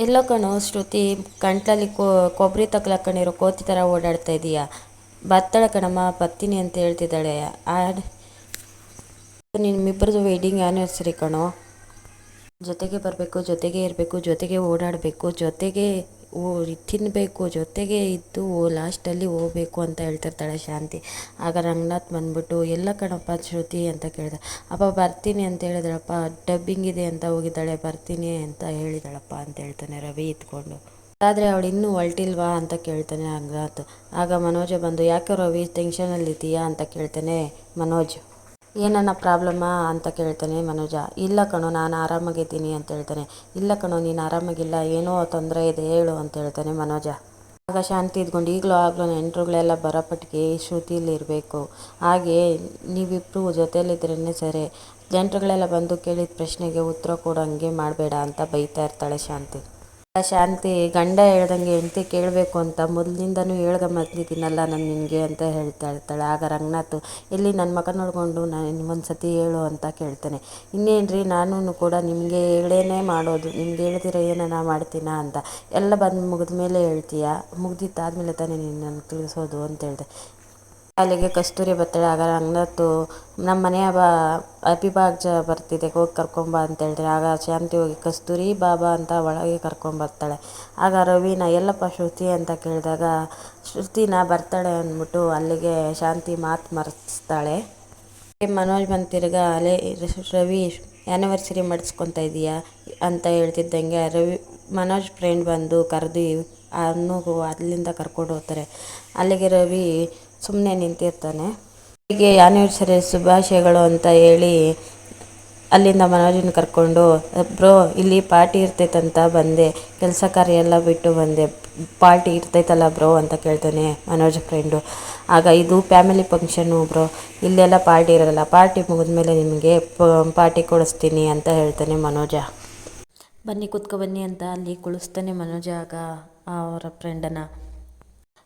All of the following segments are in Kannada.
ಎಲ್ಲೋ ಕಣೋ, ಶ್ರುತಿ ಗಂಟ್ಲಲ್ಲಿ ಕೊಬ್ಬರಿ ತಗ್ಲಾಕೊಂಡಿರೋ ಕೋತಿ ಥರ ಓಡಾಡ್ತಾ ಇದೀಯಾ? ಬರ್ತಾಳೆ ಕಣಮ್ಮ ಬರ್ತೀನಿ ಅಂತ ಹೇಳ್ತಿದ್ದಾಳೆ. ಆ್ಯಡ್ ನಿಮ್ಮಿಬ್ಬರದು ವೆಡ್ಡಿಂಗ್ ಆ್ಯನಿವರ್ಸರಿ ಕಣೋ. ಜೊತೆಗೆ ಬರಬೇಕು, ಜೊತೆಗೆ ಇರಬೇಕು, ಜೊತೆಗೆ ಓಡಾಡಬೇಕು, ಜೊತೆಗೆ ಓ ತಿನ್ನಬೇಕು ಜೊತೆಗೆ ಇದ್ದು ಲಾಸ್ಟಲ್ಲಿ ಹೋಗ್ಬೇಕು ಅಂತ ಹೇಳ್ತಿರ್ತಾಳೆ ಶಾಂತಿ. ಆಗ ರಂಗನಾಥ್ ಬಂದ್ಬಿಟ್ಟು, ಎಲ್ಲ ಕಣಪ್ಪ ಶ್ರುತಿ ಅಂತ ಕೇಳಿದೆ. ಅಪ್ಪ, ಬರ್ತೀನಿ ಅಂತ ಹೇಳಿದಳಪ್ಪ ಡಬ್ಬಿಂಗ್ ಇದೆ ಅಂತ ಹೋಗಿದ್ದಾಳೆ. ಬರ್ತೀನಿ ಅಂತ ಹೇಳಿದಳಪ್ಪ ಅಂತ ಹೇಳ್ತಾನೆ ರವಿ ಇದ್ಕೊಂಡು. ಆದರೆ ಅವಳು ಇನ್ನೂ ಹೊಲ್ಟಿಲ್ವಾ ಅಂತ ಕೇಳ್ತಾನೆ ರಂಗನಾಥ್. ಆಗ ಮನೋಜ ಬಂದು, ಯಾಕೆ ರವಿ ಟೆನ್ಷನಲ್ಲಿದ್ದೀಯಾ ಅಂತ ಕೇಳ್ತಾನೆ ಮನೋಜ್. ಏನನ್ನ ಪ್ರಾಬ್ಲಮ್ಮಾ ಅಂತ ಕೇಳ್ತಾನೆ ಮನೋಜ. ಇಲ್ಲ ಕಣೋ, ನಾನು ಆರಾಮಾಗಿದ್ದೀನಿ ಅಂತ ಹೇಳ್ತಾನೆ. ಇಲ್ಲ ಕಣೋ, ನೀನು ಆರಾಮಾಗಿಲ್ಲ, ಏನೋ ತೊಂದರೆ ಇದೆ, ಹೇಳು ಅಂತ ಹೇಳ್ತಾನೆ ಮನೋಜ. ಆಗ ಶಾಂತಿ ಇದ್ಕೊಂಡು ಈಗಲೂ ಆಗಲೂ ನೆಂಟರುಗಳೆಲ್ಲ ಬರೋಪಟ್ಟಿಗೆ ಶ್ರುತಿಲಿರಬೇಕು ಹಾಗೆ ನೀವಿಬ್ಬರು ಜೊತೆಯಲ್ಲಿದ್ರೇ ಸರಿ. ನೆಂಟರುಗಳೆಲ್ಲ ಬಂದು ಕೇಳಿದ ಪ್ರಶ್ನೆಗೆ ಉತ್ತರ ಕೊಡೋ ಹಂಗೆ ಮಾಡಬೇಡ ಅಂತ ಬೈತಾ ಇರ್ತಾಳೆ ಶಾಂತಿ. ಶಾಂತಿ ಗಂಡ ಹೇಳ್ದಂಗೆ ಹೆಂಡತಿ ಕೇಳಬೇಕು ಅಂತ ಮೊದಲಿಂದನೂ ಹೇಳ್ಕೊಂಬಂದಿದ್ದೀನಲ್ಲ ನಾನು ನಿನಗೆ ಅಂತ ಹೇಳ್ತಾ ಇರ್ತಾಳೆ. ಆಗ ರಂಗನಾಥ್ ಎಲ್ಲಿ ನನ್ನ ಮಗ ನೋಡಿಕೊಂಡು ನಾನು ಒಂದು ಸತಿ ಹೇಳು ಅಂತ ಕೇಳ್ತಾನೆ. ಇನ್ನೇನು ರೀ ನಾನು ಕೂಡ ನಿಮಗೆ ಹೇಳೇನೇ ಮಾಡೋದು. ನಿಮ್ಗೆ ಹೇಳ್ದಿರ ನಾ ಮಾಡ್ತೀನಾ ಅಂತ. ಎಲ್ಲ ಬಂದು ಮುಗಿದ ಮೇಲೆ ಹೇಳ್ತೀಯಾ? ಮುಗ್ದಿತ್ತಾದ್ಮೇಲೆ ತಾನೇ ನೀನು ನನಗೆ ತಿಳಿಸೋದು ಅಂತ ಹೇಳಿದೆ. ಅಲ್ಲಿಗೆ ಕಸ್ತೂರಿ ಬರ್ತಾಳೆ ಆಗ ಅನ್ನತ್ತು ನಮ್ಮ ಮನೆಯ ಬಾ ಅಭಿಭಾಗ್ಯ ಬರ್ತಿದೆ, ಹೋಗಿ ಕರ್ಕೊಂಬ ಅಂತ ಹೇಳಿದ್ರೆ. ಆಗ ಶಾಂತಿ ಹೋಗಿ ಕಸ್ತೂರಿ ಬಾಬಾ ಅಂತ ಒಳಗೆ ಕರ್ಕೊಂಬರ್ತಾಳೆ ಆಗ ರವಿನ, ಎಲ್ಲಪ್ಪ ಶ್ರುತಿ ಅಂತ ಕೇಳಿದಾಗ, ಶ್ರುತಿನ ಬರ್ತಾಳೆ ಅಂದ್ಬಿಟ್ಟು ಅಲ್ಲಿಗೆ ಶಾಂತಿ ಮಾತು ಮರೆಸ್ತಾಳೆ. ಮನೋಜ್ ಬಂದು ತಿರ್ಗಾ, ಅಲೆ, ರವಿ ಆ್ಯನಿವರ್ಸರಿ ಮಾಡಿಸ್ಕೊತಾ ಇದೀಯಾ? ಅಂತ ಹೇಳ್ತಿದ್ದಂಗೆ ರವಿ, ಮನೋಜ್ ಫ್ರೆಂಡ್ ಬಂದು ಕರೆದು ಅನ್ನು ಅಲ್ಲಿಂದ ಕರ್ಕೊಂಡು ಹೋಗ್ತಾರೆ. ಅಲ್ಲಿಗೆ ರವಿ ಸುಮ್ಮನೆ ನಿಂತಿರ್ತಾನೆ. ಹೀಗೆ ಆ್ಯನಿವರ್ಸರಿ ಶುಭಾಶಯಗಳು ಅಂತ ಹೇಳಿ ಅಲ್ಲಿಂದ ಮನೋಜನ ಕರ್ಕೊಂಡು, ಬ್ರೋ, ಇಲ್ಲಿ ಪಾರ್ಟಿ ಇರ್ತೈತಂತ ಬಂದೆ. ಕೆಲಸ ಕಾರ್ಯ ಎಲ್ಲ ಬಿಟ್ಟು ಬಂದೆ. ಪಾರ್ಟಿ ಇರ್ತೈತಲ್ಲ ಬ್ರೋ ಅಂತ ಕೇಳ್ತಾನೆ ಮನೋಜ್ ಫ್ರೆಂಡು. ಆಗ, ಇದು ಫ್ಯಾಮಿಲಿ ಫಂಕ್ಷನು ಬ್ರೋ. ಇಲ್ಲೆಲ್ಲ ಪಾರ್ಟಿ ಇರೋಲ್ಲ. ಪಾರ್ಟಿ ಮುಗಿದ್ಮೇಲೆ ನಿಮಗೆ ಪಾರ್ಟಿ ಕೊಡಿಸ್ತೀನಿ ಅಂತ ಹೇಳ್ತಾನೆ ಮನೋಜ. ಬನ್ನಿ ಕುತ್ಕೊ ಬನ್ನಿ ಅಂತ ಅಲ್ಲಿ ಕುಳಿಸ್ತಾನೆ ಮನೋಜ ಆಗ ಅವರ ಫ್ರೆಂಡನ್ನು.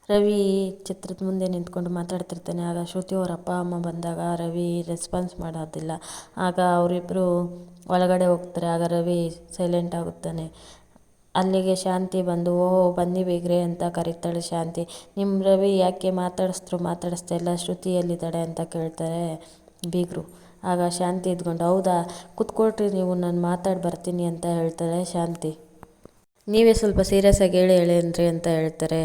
ರವಿ ಚಿತ್ರದ ಮುಂದೆ ನಿಂತ್ಕೊಂಡು ಮಾತಾಡ್ತಿರ್ತಾನೆ. ಆಗ ಶ್ರುತಿ ಅವ್ರ ಅಪ್ಪ, ಅಮ್ಮ ಬಂದಾಗ ರವಿ ರೆಸ್ಪಾನ್ಸ್ ಮಾಡೋದಿಲ್ಲ. ಆಗ ಅವರಿಬ್ಬರು ಒಳಗಡೆ ಹೋಗ್ತಾರೆ. ಆಗ ರವಿ ಸೈಲೆಂಟ್ ಆಗುತ್ತಾನೆ. ಅಲ್ಲಿಗೆ ಶಾಂತಿ ಬಂದು, ಓಹೋ, ಬನ್ನಿ ಬೇಗ್ರೆ ಅಂತ ಕರೀತಾಳೆ ಶಾಂತಿ. ನಿಮ್ಮ ರವಿ ಯಾಕೆ ಮಾತಾಡಿಸ್ತ್ರು ಮಾತಾಡಿಸ್ತಾ ಇಲ್ಲ. ಶ್ರುತಿ ಎಲ್ಲಿದ್ದಾಳೆ? ಅಂತ ಕೇಳ್ತಾರೆ ಬೀಗರು. ಆಗ ಶಾಂತಿ ಇದ್ಕೊಂಡು, ಹೌದಾ? ಕುತ್ಕೊಟ್ರಿ ನೀವು. ನಾನು ಮಾತಾಡಿ ಬರ್ತೀನಿ ಅಂತ ಹೇಳ್ತಾರೆ ಶಾಂತಿ. ನೀವೇ ಸ್ವಲ್ಪ ಸೀರಿಯಸ್ ಆಗಿ ಹೇಳಿ ಹೇಳೇನ್ರಿ ಅಂತ ಹೇಳ್ತಾರೆ.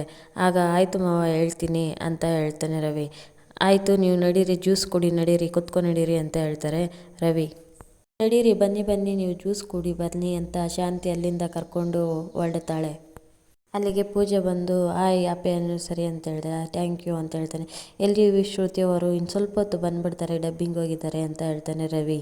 ಆಗ ಆಯಿತು ಮಾವ, ಹೇಳ್ತೀನಿ ಅಂತ ಹೇಳ್ತಾನೆ ರವಿ. ಆಯಿತು, ನೀವು ನಡೀರಿ ಜ್ಯೂಸ್ ಕುಡಿ, ನಡೀರಿ, ಕುತ್ಕೊಂಡು ನಡೀರಿ ಅಂತ ಹೇಳ್ತಾರೆ ರವಿ. ನಡೀರಿ, ಬನ್ನಿ ಬನ್ನಿ, ನೀವು ಜ್ಯೂಸ್ ಕುಡಿ, ಬನ್ನಿ ಅಂತ ಶಾಂತಿ ಅಲ್ಲಿಂದ ಕರ್ಕೊಂಡು ಹೊರಡ್ತಾಳೆ ಅಲ್ಲಿಗೆ ಪೂಜೆ ಬಂದು, ಆಯ್, ಅಪ್ಪೆ, ಅನ್ನು ಸರಿ ಅಂತ ಹೇಳಿದೆ. ಥ್ಯಾಂಕ್ ಯು ಅಂತ ಹೇಳ್ತಾನೆ. ಎಲ್ಲಿ ಶ್ರುತಿ ಅವರು, ಇನ್ನು ಸ್ವಲ್ಪ ಹೊತ್ತು ಬಂದುಬಿಡ್ತಾರೆ ಡಬ್ಬಿಂಗ್ ಹೋಗಿದ್ದಾರೆ ಅಂತ ಹೇಳ್ತಾನೆ ರವಿ.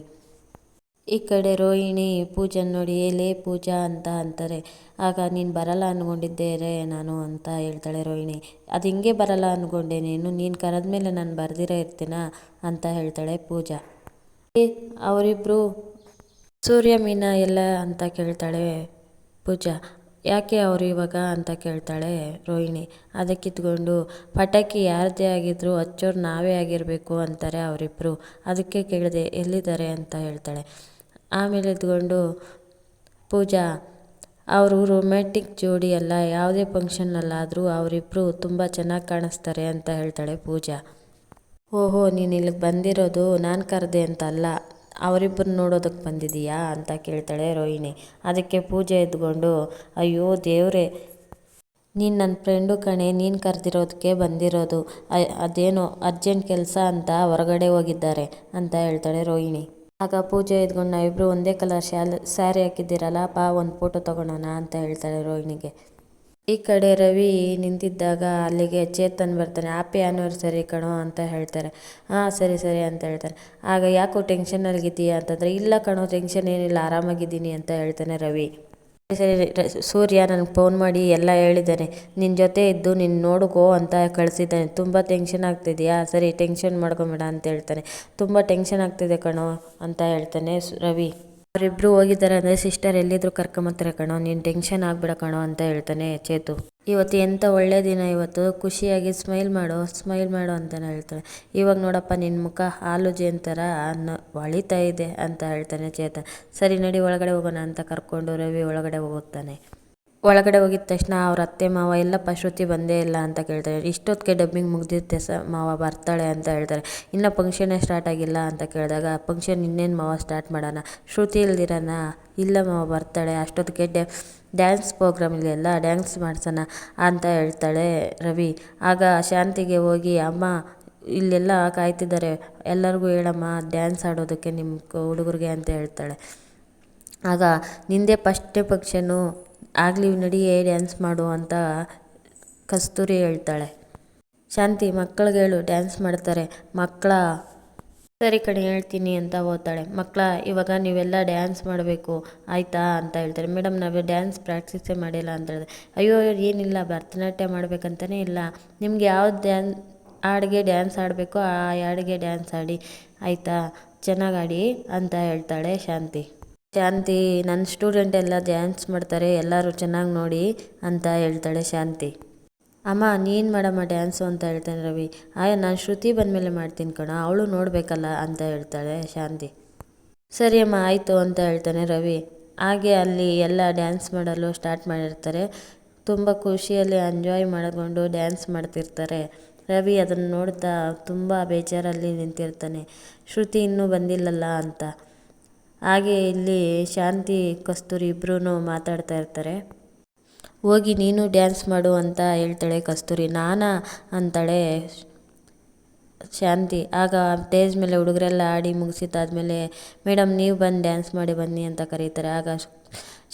ಈ ಕಡೆ ರೋಹಿಣಿ ಪೂಜನ್ ನೋಡಿ ಏಲೇ ಪೂಜಾ ಅಂತ ಅಂತಾರೆ. ಆಗ ನೀನು ಬರಲ್ಲ ಅಂದ್ಕೊಂಡಿದ್ದೆ ನಾನು ಅಂತ ಹೇಳ್ತಾಳೆ ರೋಹಿಣಿ. ಅದು ಹಿಂಗೆ ಬರಲ್ಲ ಅಂದ್ಕೊಂಡೆ ನೀನು. ನೀನು ಕರೆದ್ಮೇಲೆ ನಾನು ಬರ್ದಿರೋ ಇರ್ತೀನಾ? ಅಂತ ಹೇಳ್ತಾಳೆ ಪೂಜಾ. ಅವರಿಬ್ಬರು ಸೂರ್ಯ, ಮೀನಾ ಎಲ್ಲ ಅಂತ ಕೇಳ್ತಾಳೆ ಪೂಜಾ. ಯಾಕೆ ಅವರು ಇವಾಗ ಅಂತ ಕೇಳ್ತಾಳೆ ರೋಹಿಣಿ. ಅದಕ್ಕಿತ್ಕೊಂಡು, ಪಟಾಕಿ ಯಾರದೇ ಆಗಿದ್ರು ಹಚ್ಚೋರು ನಾವೇ ಆಗಿರಬೇಕು ಅಂತಾರೆ ಅವರಿಬ್ಬರು ಅದಕ್ಕೆ ಕೇಳಿದೆ, ಎಲ್ಲಿದ್ದಾರೆ? ಅಂತ ಹೇಳ್ತಾಳೆ. ಆಮೇಲೆ ಎದ್ಕೊಂಡು ಪೂಜಾ, ಅವರು ರೊಮ್ಯಾಂಟಿಕ್ ಜೋಡಿ ಅಲ್ಲ, ಯಾವುದೇ ಫಂಕ್ಷನ್ನಲ್ಲಾದರೂ ಅವರಿಬ್ಬರು ತುಂಬ ಚೆನ್ನಾಗಿ ಕಾಣಿಸ್ತಾರೆ ಅಂತ ಹೇಳ್ತಾಳೆ ಪೂಜಾ. ಓಹೋ, ನೀನು ಇಲ್ಲಿಗೆ ಬಂದಿರೋದು ನಾನು ಕರೆದೆ ಅಂತ ಅಲ್ಲ ಅವರಿಬ್ಬರು ನೋಡೋದಕ್ಕೆ ಬಂದಿದೀಯಾ ಅಂತ ಕೇಳ್ತಾಳೆ ರೋಹಿಣಿ. ಅದಕ್ಕೆ ಪೂಜೆ ಎದ್ಕೊಂಡು, ಅಯ್ಯೋ ದೇವರೇ, ನೀನು ನನ್ನ ಫ್ರೆಂಡು ಕಣೆ, ನೀನು ಕರೆದಿರೋದಕ್ಕೆ ಬಂದಿರೋದು ಅದೇನೋ ಅರ್ಜೆಂಟ್ ಕೆಲಸ ಅಂತ ಹೊರಗಡೆ ಹೋಗಿದ್ದಾರೆ ಅಂತ ಹೇಳ್ತಾಳೆ ರೋಹಿಣಿ. ಆಗ ಪೂಜೆ ಎದ್ಕೊಂಡು ನಾವಿಬ್ಬರು ಒಂದೇ ಕಲರ್ ಶಾಲ್ ಸ್ಯಾರಿ ಹಾಕಿದ್ದೀರಲ್ಲ ಬಾ ಒಂದು ಫೋಟೋ ತೊಗೊಳೋಣ ಅಂತ ಹೇಳ್ತಾಳೆ ರೋಹಿಣಿಗೆ. ಈ ಕಡೆ ರವಿ ನಿಂತಿದ್ದಾಗ ಅಲ್ಲಿಗೆ ಚೇತನ್ ಬರ್ತಾನೆ ಹ್ಯಾಪಿ ಆ್ಯನಿವರ್ಸರಿ ಕಣೋ ಅಂತ ಹೇಳ್ತಾರೆ. ಹಾಂ, ಸರಿ ಸರಿ ಅಂತ ಹೇಳ್ತಾರೆ. ಆಗ, ಯಾಕೋ ಟೆನ್ಷನಲ್ಲಿದ್ದೀಯಾ ಅಂತಂದರೆ, ಇಲ್ಲ ಕಣೋ ಟೆನ್ಷನ್ ಏನಿಲ್ಲ, ಆರಾಮಾಗಿದ್ದೀನಿ ಅಂತ ಹೇಳ್ತಾನೆ ರವಿ. ಸೂರ್ಯ ನನಗೆ ಫೋನ್ ಮಾಡಿ ಎಲ್ಲ ಹೇಳಿದ್ದಾನೆ ನಿನ್ನ ಜೊತೆ ಇದ್ದು ನೀನು ನೋಡಿಕೋ ಅಂತ ಕಳಿಸಿದ್ದಾನೆ ತುಂಬ ಟೆನ್ಷನ್ ಆಗ್ತಿದೆಯಾ? ಸರಿ ಟೆನ್ಷನ್ ಮಾಡ್ಕೊಬೇಡ ಅಂತ ಹೇಳ್ತಾನೆ. ತುಂಬ ಟೆನ್ಷನ್ ಆಗ್ತಿದೆ ಕಣೋ ಅಂತ ಹೇಳ್ತಾನೆ ರವಿ. ಅವರಿಬ್ಬರು ಹೋಗಿದ್ದಾರೆ ಅಂದರೆ ಸಿಸ್ಟರ್ ಎಲ್ಲಿದ್ರು ಕರ್ಕೊಂಬತ್ತಾರೆ ಕಣೋ, ನೀನು ಟೆನ್ಷನ್ ಆಗಬೇಡ ಕಣೋ ಅಂತ ಹೇಳ್ತಾನೆ ಚೇತು. ಇವತ್ತು ಎಂಥ ಒಳ್ಳೆ ದಿನ ಇವತ್ತು, ಖುಷಿಯಾಗಿ ಸ್ಮೈಲ್ ಮಾಡು ಸ್ಮೈಲ್ ಮಾಡು ಅಂತಾನೆ ಹೇಳ್ತಾನೆ ಇವಾಗ ನೋಡಪ್ಪ ನಿನ್ನ ಮುಖ ಹಾಲು ಜೇನು ಥರ ಒಳಿತಾ ಇದೆ ಅಂತ ಹೇಳ್ತಾನೆ ಚೇತ. ಸರಿ ನಡಿ, ಒಳಗಡೆ ಹೋಗೋಣ ಅಂತ ಕರ್ಕೊಂಡು ರವಿ ಒಳಗಡೆ ಹೋಗುತ್ತಾನೆ ಒಳಗಡೆ ಹೋಗಿದ ತಕ್ಷಣ ಅವ್ರ ಅತ್ತೆ ಮಾವ ಎಲ್ಲಪ್ಪ ಶ್ರುತಿ ಬಂದೇ ಇಲ್ಲ ಅಂತ ಕೇಳ್ತಾರೆ. ಇಷ್ಟೊತ್ತಿಗೆ ಡಬ್ಬಿಂಗ್ ಮುಗಿದಿತ್ತೆ ಸ, ಮಾವ, ಬರ್ತಾಳೆ ಅಂತ ಹೇಳ್ತಾರೆ. ಇನ್ನೂ ಫಂಕ್ಷನ್ನೇ ಸ್ಟಾರ್ಟ್ ಆಗಿಲ್ಲ ಅಂತ ಕೇಳಿದಾಗ ಫಂಕ್ಷನ್ ಇನ್ನೇನು ಮಾವ ಸ್ಟಾರ್ಟ್ ಮಾಡೋಣ? ಶ್ರುತಿ ಇಲ್ದಿರನ? ಇಲ್ಲ ಮಾವ, ಬರ್ತಾಳೆ. ಅಷ್ಟೊತ್ತಿಗೆ ಡ್ಯಾ ಡ್ಯಾನ್ಸ್ ಪ್ರೋಗ್ರಾಮ್ ಇದೆಯಲ್ಲ ಡ್ಯಾನ್ಸ್ ಮಾಡ್ಸೋಣ ಅಂತ ಹೇಳ್ತಾಳೆ ರವಿ. ಆಗ ಶಾಂತಿಗೆ ಹೋಗಿ, ಅಮ್ಮ, ಇಲ್ಲೆಲ್ಲ ಕಾಯ್ತಿದ್ದಾರೆ. ಎಲ್ಲರಿಗೂ ಹೇಳಮ್ಮ ಡ್ಯಾನ್ಸ್ ಆಡೋದಕ್ಕೆ ನಿಮ್ಮ ಹುಡುಗರಿಗೆ ಅಂತ ಹೇಳ್ತಾಳೆ. ಆಗ ನಿಂದೇ ಫಸ್ಟೇ ಫಂಕ್ಷನು ಆಗಲಿ ನಡಿಯೇ ಡ್ಯಾನ್ಸ್ ಮಾಡು ಅಂತ ಕಸ್ತೂರಿ ಹೇಳ್ತಾಳೆ. ಶಾಂತಿ, ಮಕ್ಕಳಿಗೆ ಹೇಳು ಡ್ಯಾನ್ಸ್ ಮಾಡ್ತಾರೆ. ಮಕ್ಕಳ, ಸರಿ ಕಣೆ, ಹೇಳ್ತೀನಿ ಅಂತ ಓದ್ತಾಳೆ. ಮಕ್ಕಳ, ಇವಾಗ ನೀವೆಲ್ಲ ಡ್ಯಾನ್ಸ್ ಮಾಡಬೇಕು, ಆಯಿತಾ ಅಂತ ಹೇಳ್ತಾರೆ. ಮೇಡಮ್, ನಾವು ಡ್ಯಾನ್ಸ್ ಪ್ರಾಕ್ಟೀಸೇ ಮಾಡಿಲ್ಲ ಅಂತ ಹೇಳಿದೆ. ಅಯ್ಯೋ, ಏನಿಲ್ಲ, ಭರತನಾಟ್ಯ ಮಾಡಬೇಕಂತಲೇ ಇಲ್ಲ. ನಿಮ್ಗೆ ಯಾವ್ದು ಡ್ಯಾನ್ ಹಾಡಿಗೆ ಡ್ಯಾನ್ಸ್ ಆಡಬೇಕು ಆ ಹಾಡಿಗೆ ಡ್ಯಾನ್ಸ್ ಆಡಿ ಆಯಿತಾ? ಚೆನ್ನಾಗಿ ಆಡಿ ಅಂತ ಹೇಳ್ತಾಳೆ ಶಾಂತಿ. ಶಾಂತಿ ನನ್ನ ಸ್ಟೂಡೆಂಟ್ ಎಲ್ಲ ಡ್ಯಾನ್ಸ್ ಮಾಡ್ತಾರೆ, ಎಲ್ಲರೂ ಚೆನ್ನಾಗಿ ನೋಡಿ ಅಂತ ಹೇಳ್ತಾಳೆ ಶಾಂತಿ. ಅಮ್ಮ, ನೀನು ಮಾಡಮ್ಮ ಡ್ಯಾನ್ಸು ಅಂತ ಹೇಳ್ತಾನೆ ರವಿ. ಆಯ, ನಾನು ಶ್ರುತಿ ಬಂದಮೇಲೆ ಮಾಡ್ತೀನಿ ಕಣ, ಅವಳು ನೋಡಬೇಕಲ್ಲ ಅಂತ ಹೇಳ್ತಾಳೆ ಶಾಂತಿ. ಸರಿ ಅಮ್ಮ, ಆಯಿತು ಅಂತ ಹೇಳ್ತಾನೆ ರವಿ. ಹಾಗೆ ಅಲ್ಲಿ ಎಲ್ಲ ಡ್ಯಾನ್ಸ್ ಮಾಡಲು ಸ್ಟಾರ್ಟ್ ಮಾಡಿರ್ತಾರೆ. ತುಂಬ ಖುಷಿಯಲ್ಲಿ ಎಂಜಾಯ್ ಮಾಡಿಕೊಂಡು ಡ್ಯಾನ್ಸ್ ಮಾಡ್ತಿರ್ತಾರೆ. ರವಿ ಅದನ್ನು ನೋಡ್ತಾ ತುಂಬ ಬೇಜಾರಲ್ಲಿ ನಿಂತಿರ್ತಾನೆ. ಶ್ರುತಿ ಇನ್ನೂ ಬಂದಿಲ್ಲಲ್ಲ ಅಂತ. ಹಾಗೆ ಇಲ್ಲಿ ಶಾಂತಿ ಕಸ್ತೂರಿ ಇಬ್ಬರೂ ಮಾತಾಡ್ತಾ ಇರ್ತಾರೆ. ಹೋಗಿ ನೀನು ಡ್ಯಾನ್ಸ್ ಮಾಡು ಅಂತ ಹೇಳ್ತಾಳೆ ಕಸ್ತೂರಿ. ನಾನಾ ಅಂತಾಳೆ ಶಾಂತಿ. ಆಗ ಸ್ಟೇಜ್ ಮೇಲೆ ಹುಡುಗರೆಲ್ಲ ಆಡಿ ಮುಗಿಸಿದ್ದಾದ್ಮೇಲೆ, ಮೇಡಮ್, ನೀವು ಬಂದು ಡ್ಯಾನ್ಸ್ ಮಾಡಿ ಬನ್ನಿ ಅಂತ ಕರೀತಾರೆ. ಆಗ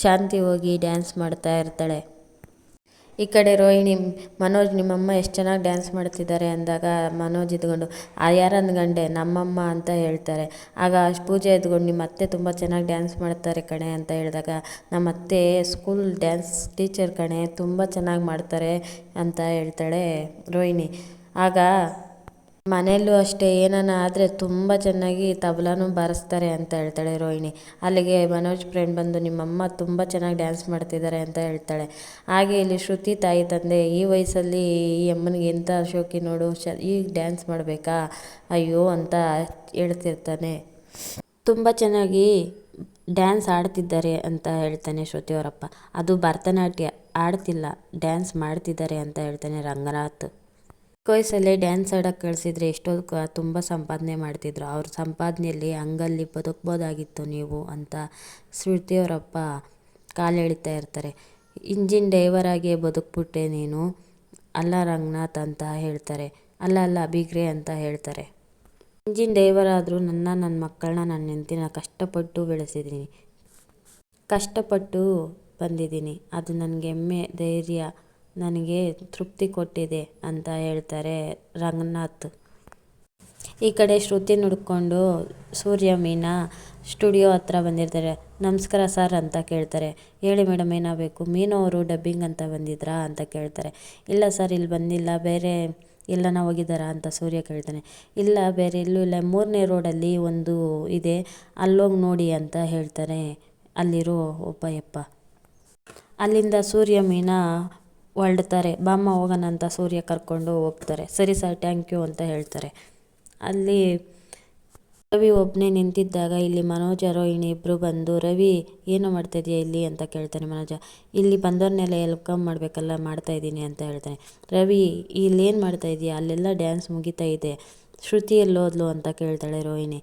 ಶಾಂತಿ ಹೋಗಿ ಡ್ಯಾನ್ಸ್ ಮಾಡ್ತಾ ಇರ್ತಾಳೆ. ಈ ಕಡೆ ರೋಹಿಣಿ, ಮನೋಜ್ ನಿಮ್ಮಮ್ಮ ಎಷ್ಟು ಚೆನ್ನಾಗಿ ಡ್ಯಾನ್ಸ್ ಮಾಡ್ತಿದ್ದಾರೆ ಅಂದಾಗ ಮನೋಜ್ ಇದ್ಕೊಂಡು, ಆ ಯಾರು ಗಂಡೆ? ನಮ್ಮಮ್ಮ ಅಂತ ಹೇಳ್ತಾರೆ. ಆಗ ಪೂಜೆ ಎದ್ಕೊಂಡು ನಿಮ್ಮ ಅತ್ತೆ ತುಂಬ ಚೆನ್ನಾಗಿ ಡ್ಯಾನ್ಸ್ ಮಾಡ್ತಾರೆ ಕಣೆ ಅಂತ ಹೇಳಿದಾಗ ನಮ್ಮ ಅತ್ತೆ ಸ್ಕೂಲ್ ಡ್ಯಾನ್ಸ್ ಟೀಚರ್ ಕಣೆ, ತುಂಬ ಚೆನ್ನಾಗಿ ಮಾಡ್ತಾರೆ ಅಂತ ಹೇಳ್ತಾಳೆ ರೋಹಿಣಿ. ಆಗ ಮನೆಯಲ್ಲೂ ಅಷ್ಟೇ, ಏನಾನ ಆದರೆ ತುಂಬ ಚೆನ್ನಾಗಿ ತಬಲಾನು ಬಾರಿಸ್ತಾರೆ ಅಂತ ಹೇಳ್ತಾಳೆ ರೋಹಿಣಿ. ಅಲ್ಲಿಗೆ ಮನೋಜ್ ಫ್ರೆಂಡ್ ಬಂದು, ನಿಮ್ಮಮ್ಮ ತುಂಬ ಚೆನ್ನಾಗಿ ಡ್ಯಾನ್ಸ್ ಮಾಡ್ತಿದ್ದಾರೆ ಅಂತ ಹೇಳ್ತಾಳೆ. ಹಾಗೆ ಇಲ್ಲಿ ಶ್ರುತಿ ತಾಯಿ ತಂದೆ, ಈ ವಯಸ್ಸಲ್ಲಿ ಈ ಅಮ್ಮನಿಗೆ ಎಂಥ ಶೋಕಿ ನೋಡು, ಶ, ಈಗ ಡ್ಯಾನ್ಸ್ ಮಾಡಬೇಕಾ? ಅಯ್ಯೋ ಅಂತ ಹೇಳ್ತಿರ್ತಾನೆ. ತುಂಬ ಚೆನ್ನಾಗಿ ಡ್ಯಾನ್ಸ್ ಆಡ್ತಿದ್ದಾರೆ ಅಂತ ಹೇಳ್ತಾನೆ ಶ್ರುತಿಯವರಪ್ಪ ಅದು ಭರತನಾಟ್ಯ, ಆಡ್ತಿಲ್ಲ ಡ್ಯಾನ್ಸ್ ಮಾಡ್ತಿದ್ದಾರೆ ಅಂತ ಹೇಳ್ತಾನೆ ರಂಗನಾಥ್. ವಯಸ್ಸಲ್ಲೇ ಡ್ಯಾನ್ಸ್ ಆಡೋಕ್ಕೆ ಕಳಿಸಿದ್ರೆ ಎಷ್ಟೋ ತುಂಬ ಸಂಪಾದನೆ ಮಾಡ್ತಿದ್ರು. ಅವ್ರ ಸಂಪಾದನೆಯಲ್ಲಿ ಹಂಗಲ್ಲಿ ಬದುಕ್ಬೋದಾಗಿತ್ತು ನೀವು ಅಂತ ಶ್ರುತಿಯವರಪ್ಪ ಕಾಲು ಎಳಿತಾ ಇರ್ತಾರೆ. ಇಂಜಿನ್ ಡ್ರೈವರಾಗಿ ಬದುಕ್ಬಿಟ್ಟೆ ನೀನು. ಅಲ್ಲ ರಂಗನಾಥ್ ಅಂತ ಹೇಳ್ತಾರೆ. ಅಲ್ಲ ಅಲ್ಲ ಬಿಗ್ರೆ ಅಂತ ಹೇಳ್ತಾರೆ. ಇಂಜಿನ್ ಡ್ರೈವರ್ ಆದರೂ ನನ್ನ ನನ್ನ ಮಕ್ಕಳನ್ನ ನನ್ನ ಹೆಂಡತಿನ ಕಷ್ಟಪಟ್ಟು ಬೆಳೆಸಿದ್ದೀನಿ ಕಷ್ಟಪಟ್ಟು ಬಂದಿದ್ದೀನಿ ಅದು ನನಗೆ ಹೆಮ್ಮೆ, ಧೈರ್ಯ ನನಗೆ ತೃಪ್ತಿ ಕೊಟ್ಟಿದೆ ಅಂತ ಹೇಳ್ತಾರೆ ರಂಗನಾಥ್. ಈ ಕಡೆ ಶ್ರುತಿ ನುಡ್ಕೊಂಡು ಸೂರ್ಯ ಮೀನಾ ಸ್ಟುಡಿಯೋ ಹತ್ರ ಬಂದಿರ್ತಾರೆ. ನಮಸ್ಕಾರ ಸರ್ ಅಂತ ಕೇಳ್ತಾರೆ. ಹೇಳಿ ಮೇಡಮ್, ಏನಾಗಬೇಕು? ಮೀನು ಅವರು ಡಬ್ಬಿಂಗ್ ಅಂತ ಬಂದಿದ್ರಾ ಅಂತ ಕೇಳ್ತಾರೆ. ಇಲ್ಲ ಸರ್, ಇಲ್ಲಿ ಬಂದಿಲ್ಲ, ಬೇರೆ ಎಲ್ಲನ ಹೋಗಿದ್ದಾರಾ ಅಂತ ಸೂರ್ಯ ಕೇಳ್ತಾನೆ. ಇಲ್ಲ, ಬೇರೆ ಎಲ್ಲೂ ಇಲ್ಲ, ಮೂರನೇ ರೋಡಲ್ಲಿ ಒಂದು ಇದೆ, ಅಲ್ಲೋಗಿ ನೋಡಿ ಅಂತ ಹೇಳ್ತಾರೆ ಅಲ್ಲಿರೋ ಒಬ್ಬ ಅಲ್ಲಿಂದ ಸೂರ್ಯ ಮೀನಾ ಹೊರಡ್ತಾರೆ, ಬಾಮ್ಮ ಹೋಗೋಣ ಅಂತ ಸೂರ್ಯ ಕರ್ಕೊಂಡು ಹೋಗ್ತಾರೆ. ಸರಿ ಸರ್ ಥ್ಯಾಂಕ್ ಯು ಅಂತ ಹೇಳ್ತಾರೆ. ಅಲ್ಲಿ ರವಿ ಒಬ್ಬನೇ ನಿಂತಿದ್ದಾಗ ಇಲ್ಲಿ ಮನೋಜ ರೋಹಿಣಿ ಇಬ್ಬರು ಬಂದು, ರವಿ, ಏನು ಮಾಡ್ತಾಯಿದ್ಯಾ ಇಲ್ಲಿ? ಅಂತ ಕೇಳ್ತಾನೆ ಮನೋಜ. ಇಲ್ಲಿ ಬಂದವ್ರನ್ನೆಲ್ಲ ಎಲ್ಕಮ್ ಮಾಡಬೇಕಲ್ಲ ಮಾಡ್ತಾಯಿದ್ದೀನಿ ಅಂತ ಹೇಳ್ತಾನೆ. ರವಿ, ಇಲ್ಲೇನು ಮಾಡ್ತಾಯಿದ್ಯಾ ಅಲ್ಲೆಲ್ಲ ಡ್ಯಾನ್ಸ್ ಮುಗಿತಾ ಇದೆ. ಶ್ರುತಿ ಎಲ್ಲೋದ್ಲು ಅಂತ ಕೇಳ್ತಾಳೆ ರೋಹಿಣಿ.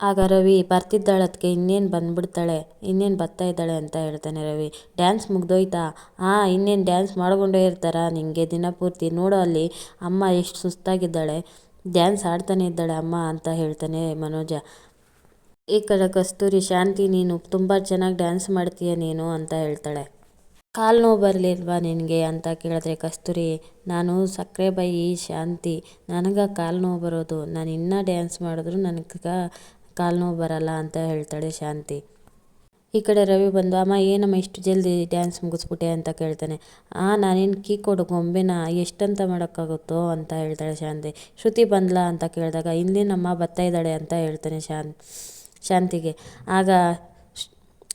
ಆಗ ರವಿ ಬರ್ತಿದ್ದಾಳದಕ್ಕೆ ಇನ್ನೇನು ಬಂದ್ಬಿಡ್ತಾಳೆ, ಇನ್ನೇನು ಬರ್ತಾ ಇದ್ದಾಳೆ ಅಂತ ಹೇಳ್ತಾನೆ ರವಿ. ಡ್ಯಾನ್ಸ್ ಮುಗ್ದೋಯ್ತಾ? ಹಾಂ ಇನ್ನೇನು ಡ್ಯಾನ್ಸ್ ಮಾಡ್ಕೊಂಡೇ ಇರ್ತಾರಾ ನಿನಗೆ ದಿನಪೂರ್ತಿ ನೋಡೋ ಅಲ್ಲಿ, ಅಮ್ಮ ಎಷ್ಟು ಸುಸ್ತಾಗಿದ್ದಾಳೆ. ಡ್ಯಾನ್ಸ್ ಆಡ್ತಾನೆ ಇದ್ದಾಳೆ ಅಮ್ಮ ಅಂತ ಹೇಳ್ತಾನೆ ಮನೋಜ. ಈ ಕಡೆ ಕಸ್ತೂರಿ, ಶಾಂತಿ, ನೀನು ತುಂಬ ಚೆನ್ನಾಗಿ ಡ್ಯಾನ್ಸ್ ಮಾಡ್ತೀಯ ನೀನು ಅಂತ ಹೇಳ್ತಾಳೆ. ಕಾಲು ನೋವು ಬರಲಿಲ್ವಾ ನಿನಗೆ ಅಂತ ಕೇಳಿದ್ರೆ ಕಸ್ತೂರಿ, ನಾನು ಸಕ್ಕರೆ ಬಾಯಿ ಶಾಂತಿ, ನನಗೆ ಕಾಲು ನೋವು ಬರೋದು. ನಾನು ಇನ್ನೂ ಡ್ಯಾನ್ಸ್ ಮಾಡಿದ್ರು ನನಗೆ ಕಾಲು ನೋವು ಬರಲ್ಲ ಅಂತ ಹೇಳ್ತಾಳೆ ಶಾಂತಿ. ಈ ಕಡೆ ರವಿ ಬಂದು, ಅಮ್ಮ, ಏನಮ್ಮ ಇಷ್ಟು ಜಲ್ದಿ ಡ್ಯಾನ್ಸ್ ಮುಗಿಸ್ಬಿಟ್ಟೆ? ಅಂತ ಕೇಳ್ತಾನೆ. ಆ, ನಾನೇನು ಕೀ ಕೊಡು ಗೊಂಬೆನ? ಎಷ್ಟಂತ ಮಾಡೋಕ್ಕಾಗುತ್ತೋ? ಅಂತ ಹೇಳ್ತಾಳೆ ಶಾಂತಿ. ಶ್ರುತಿ ಬಂದ್ಲಾ? ಅಂತ ಕೇಳಿದಾಗ, ಇಲ್ಲಿನಮ್ಮ ಬರ್ತಾ ಇದ್ದಾಳೆ, ಅಂತ ಹೇಳ್ತಾನೆ ಶಾಂತ್, ಶಾಂತಿಗೆ. ಆಗ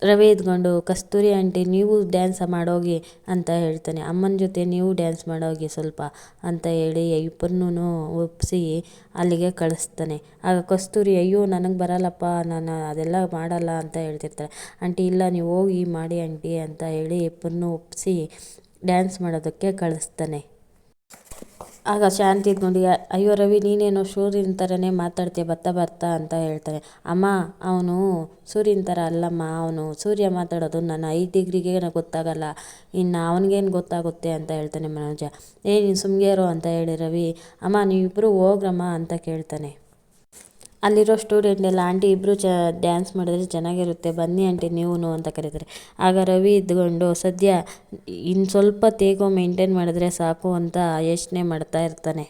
ರವಿ ಇದ್ಕೊಂಡು ಕಸ್ತೂರಿ ಆಂಟಿ, ನೀವು ಡ್ಯಾನ್ಸ್ ಮಾಡೋಗಿ ಅಂತ ಹೇಳ್ತಾನೆ. ಅಮ್ಮನ ಜೊತೆ ನೀವು ಡ್ಯಾನ್ಸ್ ಮಾಡೋಗಿ ಸ್ವಲ್ಪ ಅಂತ ಹೇಳಿ ಇಬ್ಬರನ್ನೂ ಒಪ್ಪಿಸಿ ಅಲ್ಲಿಗೆ ಕಳಿಸ್ತಾನೆ. ಆಗ ಕಸ್ತೂರಿ, ಅಯ್ಯೋ, ನನಗೆ ಬರಲ್ಲಪ್ಪ, ನಾನು ಅದೆಲ್ಲ ಮಾಡಲ್ಲ ಅಂತ ಹೇಳ್ತಿರ್ತಾರೆ ಆಂಟಿ, ಇಲ್ಲ, ನೀವು ಹೋಗಿ ಮಾಡಿ ಆಂಟಿ ಅಂತ ಹೇಳಿ ಇಬ್ಬರನ್ನೂ ಒಪ್ಪಿಸಿ ಡ್ಯಾನ್ಸ್ ಮಾಡೋದಕ್ಕೆ ಕಳಿಸ್ತಾನೆ. ಆಗ ಶಾಂತಿ ನೋಡಿ, ಅಯ್ಯೋ ರವಿ, ನೀನೇನೋ ಸೂರ್ಯನ ಥರನೇ ಮಾತಾಡ್ತೀಯ ಬರ್ತಾ ಬರ್ತಾ ಅಂತ ಹೇಳ್ತಾನೆ. ಅಮ್ಮ, ಅವನು ಸೂರ್ಯನ ಥರ ಅಲ್ಲಮ್ಮ, ಅವನು ಸೂರ್ಯ ಮಾತಾಡೋದು ನನ್ನ ಐದು ಡಿಗ್ರಿಗೆ ಗೊತ್ತಾಗಲ್ಲ. ಇನ್ನು ಅವನಿಗೇನು ಗೊತ್ತಾಗುತ್ತೆ ಅಂತ ಹೇಳ್ತಾನೆ ಮನೋಜ. ಏ, ನೀನು ಸುಮ್ಗೇರು ಅಂತ ಹೇಳಿ ರವಿ. ಅಮ್ಮ ನೀವಿಬ್ಬರು ಹೋಗ್ರಮ್ಮ ಅಂತ ಕೇಳ್ತಾನೆ. ಅಲ್ಲಿರೋ ಸ್ಟೂಡೆಂಟ್ ಎಲ್ಲ, ಆಂಟಿ ಇಬ್ಬರು ಚ ಡ್ಯಾನ್ಸ್ ಮಾಡಿದ್ರೆ ಚೆನ್ನಾಗಿರುತ್ತೆ, ಬನ್ನಿ ಆಂಟಿ ನೀವು ಅಂತ ಕರೀತಾರೆ. ಆಗ ರವಿ ಇದ್ದುಕೊಂಡು, ಸದ್ಯ ಇನ್ನು ಸ್ವಲ್ಪ ತೇಗೋ ಮೇಂಟೈನ್ ಮಾಡಿದ್ರೆ ಸಾಕು ಅಂತ ಯೋಚನೆ ಮಾಡ್ತಾ ಇರ್ತಾನೆ.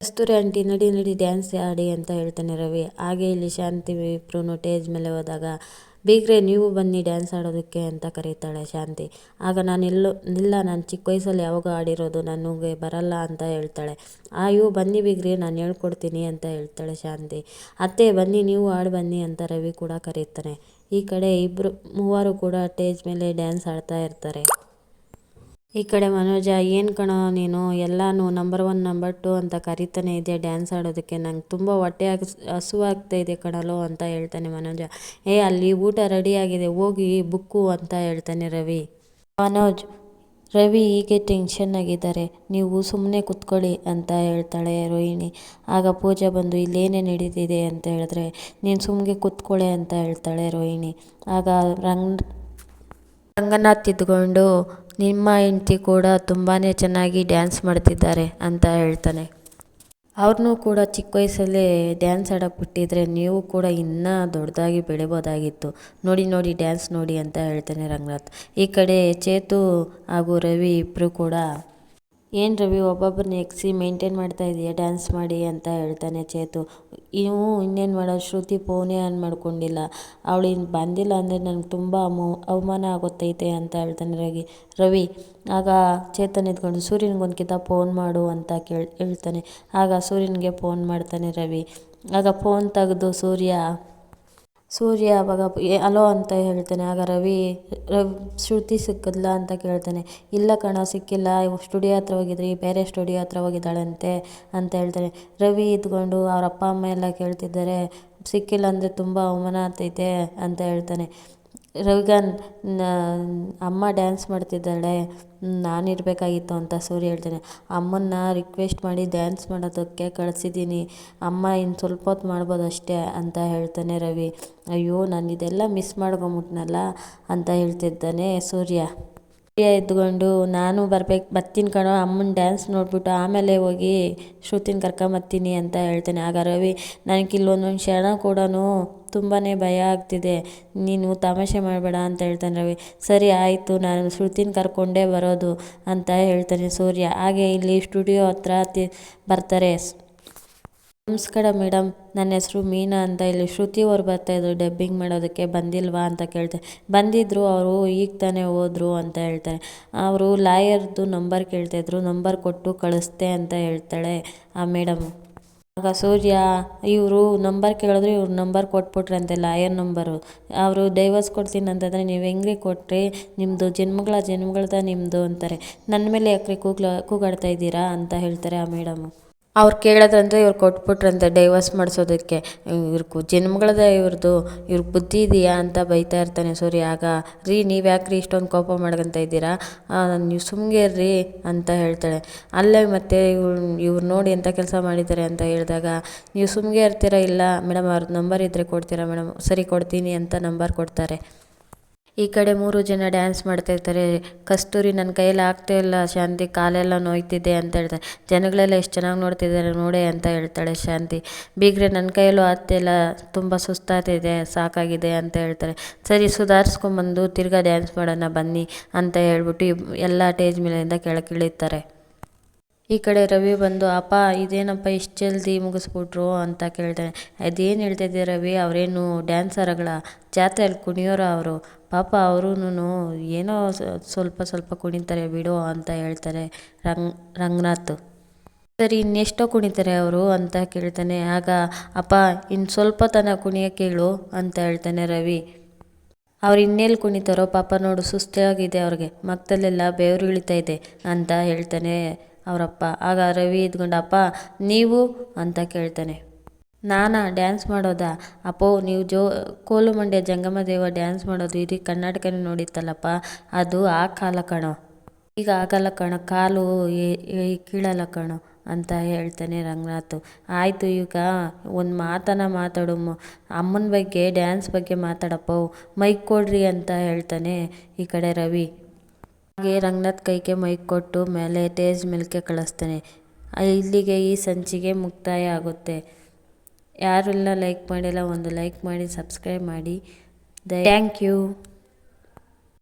ಕಸ್ತೂರಿ ಆಂಟಿ ನಡಿ ನಡಿ ಡ್ಯಾನ್ಸ್ ಆಡಿ ಅಂತ ಹೇಳ್ತಾನೆ ರವಿ. ಹಾಗೆ ಇಲ್ಲಿ ಶಾಂತಿ ಇಬ್ಬರು ಟೇಜ್ ಮೇಲೆ ಹೋದಾಗ ಬೀಗ್ರೆ ನೀವು ಬನ್ನಿ ಡ್ಯಾನ್ಸ್ ಆಡೋದಕ್ಕೆ ಅಂತ ಕರೀತಾಳೆ ಶಾಂತಿ. ಆಗ ನಾನು ಎಲ್ಲೋ ಇಲ್ಲ, ನಾನು ಚಿಕ್ಕ ವಯಸ್ಸಲ್ಲಿ ಯಾವಾಗ ಆಡಿರೋದು ನನಗೆ ಬರಲ್ಲ ಅಂತ ಹೇಳ್ತಾಳೆ. ಅಯ್ಯೋ ಬನ್ನಿ ಬೀಗ್ರೆ, ನಾನು ಹೇಳ್ಕೊಡ್ತೀನಿ ಅಂತ ಹೇಳ್ತಾಳೆ ಶಾಂತಿ. ಅತ್ತೆ, ಬನ್ನಿ, ನೀವು ಆಡಿ ಬನ್ನಿ ಅಂತ ರವಿ ಕೂಡ ಕರೀತಾನೆ. ಈ ಕಡೆ ಇಬ್ಬರು ಮೂವರು ಕೂಡ ಸ್ಟೇಜ್ ಮೇಲೆ ಡ್ಯಾನ್ಸ್ ಆಡ್ತಾ ಇರ್ತಾರೆ. ಈ ಕಡೆ ಮನೋಜ, ಏನು ಕಣೋ ನೀನು? ಎಲ್ಲಾನು ನಂಬರ್ ಒನ್ ನಂಬರ್ ಟು ಅಂತ ಕರಿತಾನೆ ಇದೆ ಡ್ಯಾನ್ಸ್ ಆಡೋದಕ್ಕೆ. ನಂಗೆ ತುಂಬ ಹೊಟ್ಟೆ ಹಸುವಾಗ್ತಾ ಇದೆ ಕಣಲು ಅಂತ ಹೇಳ್ತಾನೆ ಮನೋಜ. ಏ, ಅಲ್ಲಿ ಊಟ ರೆಡಿ ಆಗಿದೆ, ಹೋಗಿ ಬುಕ್ಕು ಅಂತ ಹೇಳ್ತಾನೆ ರವಿ. ಮನೋಜ್, ರವಿ ಹೀಗೆ ಟೆನ್ಷನ್ ಆಗಿದ್ದಾರೆ. ನೀವು ಸುಮ್ಮನೆ ಕುತ್ಕೊಳ್ಳಿ ಅಂತ ಹೇಳ್ತಾಳೆ ರೋಹಿಣಿ. ಆಗ ಪೂಜಾ ಬಂದು, ಇಲ್ಲೇನೇ ನಡೀತಿದೆ ಅಂತ ಹೇಳಿದ್ರೆ, ನೀನು ಸುಮ್ಮನೆ ಕುತ್ಕೊಳ್ಳೆ ಅಂತ ಹೇಳ್ತಾಳೆ ರೋಹಿಣಿ. ಆಗ ರಂಗ್, ರಂಗನಾಥ್ ಇದ್ಕೊಂಡು ನಿಮ್ಮ ಹೆಂಡ್ತಿ ಕೂಡ ತುಂಬಾ ಚೆನ್ನಾಗಿ ಡ್ಯಾನ್ಸ್ ಮಾಡ್ತಿದ್ದಾರೆ ಅಂತ ಹೇಳ್ತಾನೆ. ಅವ್ರನ್ನೂ ಕೂಡ ಚಿಕ್ಕ ವಯಸ್ಸಲ್ಲೇ ಡ್ಯಾನ್ಸ್ ಆಡೋಕೆ ಬಿಟ್ಟಿದ್ರೆ ನೀವು ಕೂಡ ಇನ್ನೂ ದೊಡ್ಡದಾಗಿ ಬೆಳಿಬೋದಾಗಿತ್ತು. ನೋಡಿ ನೋಡಿ ಡ್ಯಾನ್ಸ್ ನೋಡಿ ಅಂತ ಹೇಳ್ತಾನೆ ರಂಗನಾಥ್. ಈ ಕಡೆ ಚೇತು ಹಾಗೂ ರವಿ ಇಬ್ಬರು ಕೂಡ ಏನು ರವಿ ಒಬ್ಬೊಬ್ಬರನ್ನ ಎಕ್ಸಿ ಮೇಂಟೈನ್ ಮಾಡ್ತಾ ಇದೆಯಾ? ಡ್ಯಾನ್ಸ್ ಮಾಡಿ ಅಂತ ಹೇಳ್ತಾನೆ ಚೇತು. ಇವು ಇನ್ನೇನು ಮಾಡೋದು ಶ್ರುತಿ ಪೋನೇ ಆನ್ ಮಾಡ್ಕೊಂಡಿಲ್ಲ. ಅವಳು ಇನ್ನು ಬಂದಿಲ್ಲ ಅಂದರೆ ನನಗೆ ತುಂಬ ಅವಮಾನ ಆಗುತ್ತೈತೆ ಅಂತ ಹೇಳ್ತಾನೆ ರವಿ. ರವಿ, ಆಗ ಚೇತನ್ ಇದ್ಕೊಂಡು ಸೂರ್ಯನಿಗೊಂದ್ಕಿತ ಫೋನ್ ಮಾಡು ಅಂತ ಕೇಳಿ, ಹೇಳ್ತಾನೆ. ಆಗ ಸೂರ್ಯನಿಗೆ ಫೋನ್ ಮಾಡ್ತಾನೆ ರವಿ. ಆಗ ಫೋನ್ ತೆಗೆದು ಸೂರ್ಯ ಸೂರ್ಯ ಅವಾಗ ಅಲೋ ಅಂತ ಹೇಳ್ತಾನೆ, ಆಗ ರವಿ ರವಿ, ಶ್ರುತಿ ಸಿಕ್ಕಿದ್ಲ ಅಂತ ಕೇಳ್ತಾನೆ. ಇಲ್ಲ ಕಣ, ಸಿಕ್ಕಿಲ್ಲ ಸ್ಟುಡಿಯೋ ಹತ್ರ ಹೋಗಿದ್ರಿ, ಬೇರೆ ಸ್ಟುಡಿಯೋ ಹತ್ರ ಹೋಗಿದ್ದಾಳಂತೆ ಅಂತ ಹೇಳ್ತಾನೆ. ರವಿ ಇದ್ಕೊಂಡು ಅವ್ರ ಅಪ್ಪ, ಅಮ್ಮ ಎಲ್ಲ ಕೇಳ್ತಿದ್ದಾರೆ, ಸಿಕ್ಕಿಲ್ಲ ಅಂದರೆ ತುಂಬ ಅವಮಾನ ಆಗ್ತೈತೆ ಅಂತ ಹೇಳ್ತಾನೆ. ರವಿಗಾನ್ ಅಮ್ಮ ಡ್ಯಾನ್ಸ್ ಮಾಡ್ತಿದ್ದಾಳೆ ನಾನು ಇರಬೇಕಾಗಿತ್ತು ಅಂತ ಸೂರ್ಯ ಹೇಳ್ತಾನೆ. ಅಮ್ಮನ್ನ ರಿಕ್ವೆಸ್ಟ್ ಮಾಡಿ ಡ್ಯಾನ್ಸ್ ಮಾಡೋದಕ್ಕೆ ಕಳಿಸಿದ್ದೀನಿ. ಅಮ್ಮ ಇನ್ನು ಸ್ವಲ್ಪ ಹೊತ್ತು ಮಾಡ್ಬೋದು ಅಷ್ಟೇ ಅಂತ ಹೇಳ್ತಾನೆ ರವಿ. ಅಯ್ಯೋ, ನಾನು ಇದೆಲ್ಲ ಮಿಸ್ ಮಾಡ್ಕೊಂಬಿಟ್ನಲ್ಲ ಅಂತ ಹೇಳ್ತಿದ್ದಾನೆ ಸೂರ್ಯ. ಎದ್ಕೊಂಡು ನಾನು ಬರ್ಬೇಕು, ಬರ್ತೀನಿ ಕಣೋ, ಅಮ್ಮನ ಡ್ಯಾನ್ಸ್ ನೋಡ್ಬಿಟ್ಟು ಆಮೇಲೆ ಹೋಗಿ ಶ್ರುತಿನ ಕರ್ಕೊಂಬರ್ತೀನಿ ಅಂತ ಹೇಳ್ತೇನೆ. ಆಗ ರವಿ, ನನಗೆ ಇಲ್ಲೊಂದೊಂದು ಕ್ಷಣ ಕೂಡ ತುಂಬಾ ಭಯ ಆಗ್ತಿದೆ. ನೀನು ತಮಾಷೆ ಮಾಡಬೇಡ ಅಂತ ಹೇಳ್ತಾನೆ ರವಿ. ಸರಿ, ಆಯಿತು, ನಾನು ಶ್ರುತಿನ ಕರ್ಕೊಂಡೇ ಬರೋದು ಅಂತ ಹೇಳ್ತಾನೆ ಸೂರ್ಯ. ಹಾಗೆ ಇಲ್ಲಿ ಸ್ಟುಡಿಯೋ ಹತ್ರ ಬರ್ತಾರೆ ನಮಸ್ಕಾರ ಮೇಡಮ್. ನನ್ನ ಹೆಸರು ಮೀನಾ ಅಂತ. ಇಲ್ಲಿ ಶ್ರುತಿ ಅವ್ರು ಬರ್ತಾಯಿದ್ರು ಡಬ್ಬಿಂಗ್ ಮಾಡೋದಕ್ಕೆ ಬಂದಿಲ್ವಾ ಅಂತ ಕೇಳ್ತಾರೆ ಬಂದಿದ್ದರು ಅವರು ಈಗ ತಾನೇ ಹೋದ್ರು ಅಂತ ಹೇಳ್ತಾರೆ. ಅವರು ಲಾಯರ್ದು ನಂಬರ್ ಕೇಳ್ತಾಯಿದ್ರು ನಂಬರ್ ಕೊಟ್ಟು ಕಳಿಸ್ತೆ ಅಂತ ಹೇಳ್ತಾಳೆ ಆ ಮೇಡಮ್. ಆಗ ಸೂರ್ಯ, ಇವರು ನಂಬರ್ ಕೇಳಿದ್ರು, ಇವ್ರು ನಂಬರ್ ಕೊಟ್ಬಿಟ್ರಂತೆ, ಲಾಯರ್ ನಂಬರು. ಅವರು ಡೈವರ್ಸ್ ಕೊಡ್ತೀನಿ ಅಂತಂದರೆ ನೀವು ಹೆಂಗ್ರಿ ಕೊಟ್ಟರೆ ನಿಮ್ಮದು ಜನ್ಮಗಳ ಜನ್ಮಗಳ್ದ ನಿಮ್ಮದು ಅಂತಾರೆ. ನನ್ನ ಮೇಲೆ ಯಾಕ್ರಿ ಕೂಗ್ಲ ಕೂಗಾಡ್ತಾ ಇದ್ದೀರಾ ಅಂತ ಹೇಳ್ತಾರೆ ಆ ಮೇಡಮು. ಅವ್ರು ಕೇಳೋದ್ರಂದ್ರೆ ಇವ್ರು ಕೊಟ್ಬಿಟ್ರಂತೆ ಡೈವರ್ಸ್ ಮಾಡಿಸೋದಕ್ಕೆ. ಇವ್ರಿಗೂ ಜನ್ಮಗಳದ ಇವ್ರದ್ದು ಇವ್ರಿಗೆ ಬುದ್ಧಿ ಇದೆಯಾ ಅಂತ ಬೈತಾ ಇರ್ತಾನೆ ಸೂರ್ಯ. ಆಗ, ರೀ ನೀವು ಯಾಕೆ ರೀ ಇಷ್ಟೊಂದು ಕೋಪ ಮಾಡ್ಕೊತ ಇದ್ದೀರಾ? ನೀವು ರೀ ಅಂತ ಹೇಳ್ತಾಳೆ. ಅಲ್ಲೇ ಮತ್ತೆ ಇವ್ರು ಇವ್ರು ನೋಡಿ ಎಂಥ ಕೆಲಸ ಮಾಡಿದ್ದಾರೆ ಅಂತ ಹೇಳಿದಾಗ, ನೀವು ಸುಮ್ಗೆ ಇರ್ತೀರಾ? ಇಲ್ಲ, ಮೇಡಮ್ ಅವ್ರದ್ದು ನಂಬರ್ ಇದ್ದರೆ ಕೊಡ್ತೀರಾ? ಮೇಡಮ್, ಸರಿ ಕೊಡ್ತೀನಿ ಅಂತ ನಂಬರ್ ಕೊಡ್ತಾರೆ. ಈ ಕಡೆ ಮೂರು ಜನ ಡ್ಯಾನ್ಸ್ ಮಾಡ್ತಾ ಇರ್ತಾರೆ ಕಸ್ತೂರಿ ನನ್ನ ಕೈಯಲ್ಲಿ ಆಗ್ತಾ ಇಲ್ಲ, ಶಾಂತಿ ಕಾಲೆಲ್ಲ ನೋಯ್ತಿದೆ ಅಂತ ಹೇಳ್ತಾರೆ. ಜನಗಳೆಲ್ಲ ಎಷ್ಟು ಚೆನ್ನಾಗಿ ನೋಡ್ತಿದ್ದಾರೆ ನೋಡೆ ಅಂತ ಹೇಳ್ತಾಳೆ ಶಾಂತಿ. ಬೀಗ್ರೆ ನನ್ನ ಕೈಯಲ್ಲೂ ಆಗ್ತಿಲ್ಲ ತುಂಬ ಸುಸ್ತಾಗ್ತಿದೆ, ಸಾಕಾಗಿದೆ ಅಂತ ಹೇಳ್ತಾರೆ. ಸರಿ, ಸುಧಾರಿಸ್ಕೊಂಬಂದು ತಿರ್ಗಾ ಡ್ಯಾನ್ಸ್ ಮಾಡೋಣ ಬನ್ನಿ ಅಂತ ಹೇಳ್ಬಿಟ್ಟು ಎಲ್ಲ ಟೇಜ್ ಮೇಲಿಂದ ಕೆಳಗೆ ಈ ಕಡೆ ರವಿ ಬಂದು, ಅಪ್ಪ, ಇದೇನಪ್ಪ ಇಷ್ಟು ಜಲ್ದಿ ಮುಗಿಸ್ಬಿಟ್ರು? ಅಂತ ಕೇಳ್ತಾನೆ. ಅದೇನು ಹೇಳ್ತಾಯಿದ್ದೆ ರವಿ? ಅವರೇನು ಡ್ಯಾನ್ಸರ್ಗಳ ಜಾತ್ರೆಯಲ್ಲಿ ಕುಣಿಯೋರು ಅವರು? ಪಾಪ ಅವರೂನು ಏನೋ ಸ್ವಲ್ಪ ಸ್ವಲ್ಪ ಕುಣಿತಾರೆ ಬಿಡು ಅಂತ ಹೇಳ್ತಾರೆ ರಂಗ್, ರಂಗನಾಥ್. ಸರಿ, ಇನ್ನೆಷ್ಟೋ ಕುಣಿತಾರೆ ಅವರು? ಅಂತ ಕೇಳ್ತಾನೆ. ಆಗ, ಅಪ್ಪ ಇನ್ನು ಸ್ವಲ್ಪ ತನ ಕುಣಿಯೋಕ್ಕೆ ಹೇಳು ಅಂತ ಹೇಳ್ತಾನೆ ರವಿ. ಅವ್ರು ಇನ್ನೆಲ್ಲಿ ಕುಣಿತಾರೋ ಪಾಪ ನೋಡು ಸುಸ್ತಾಗಿದೆ ಅವ್ರಿಗೆ. ಮಕ್ಕದಲ್ಲೆಲ್ಲ ಬೆವರು ಇಳಿತಾ ಇದೆ ಅಂತ ಹೇಳ್ತಾನೆ ಅವರಪ್ಪ. ಆಗ ರವಿ ಇದ್ಕೊಂಡು, ಅಪ್ಪ, ನೀವು? ಅಂತ ಕೇಳ್ತಾನೆ. ನಾನಾ? ಡ್ಯಾನ್ಸ್ ಮಾಡೋದಾ? ಅಪ್ಪೋ, ನೀವು ಜೋ ಕೋಲು ಮಂಡ್ಯ ಜಂಗಮ ದೇವ ಡ್ಯಾನ್ಸ್ ಮಾಡೋದು ಇಡೀ ಕರ್ನಾಟಕನೇ ನೋಡಿತ್ತಲ್ಲಪ್ಪ. ಅದು ಆ ಕಾಲ ಕಣೋ. ಈಗ ಆಗಲ್ಲ ಕಣೋ. ಕಾಲು ಕೀಳಲ್ಲ ಕಣೋ, ಅಂತ ಹೇಳ್ತಾನೆ ರಂಗನಾಥ್. ಆಯಿತು, ಈಗ ಒಂದು ಮಾತನ್ನ ಮಾತಾಡು ಅಮ್ಮನ ಬಗ್ಗೆ, ಡ್ಯಾನ್ಸ್ ಬಗ್ಗೆ ಮಾತಾಡಪ್ಪ. ಮೈಕ್ ಕೊಡ್ರಿ, ಅಂತ ಹೇಳ್ತಾನೆ ಈ ಕಡೆ ರವಿ. ಹಾಗೆ ರಂಗನಾಥ್ ಕೈಗೆ ಮೈಕ್ ಕೊಟ್ಟು ಮೇಲೆ ಟೇಜ್ ಮೇಲಕ್ಕೆ ಕಳಿಸ್ತಾನೆ. ಇಲ್ಲಿಗೆ ಈ ಸಂಚಿಕೆ ಮುಕ್ತಾಯ ಆಗುತ್ತೆ. ಯಾರೆಲ್ಲ ಲೈಕ್ ಮಾಡಿಲ್ಲ, ಒಂದು ಲೈಕ್ ಮಾಡಿ ಸಬ್ಸ್ಕ್ರೈಬ್ ಮಾಡಿ. Thank you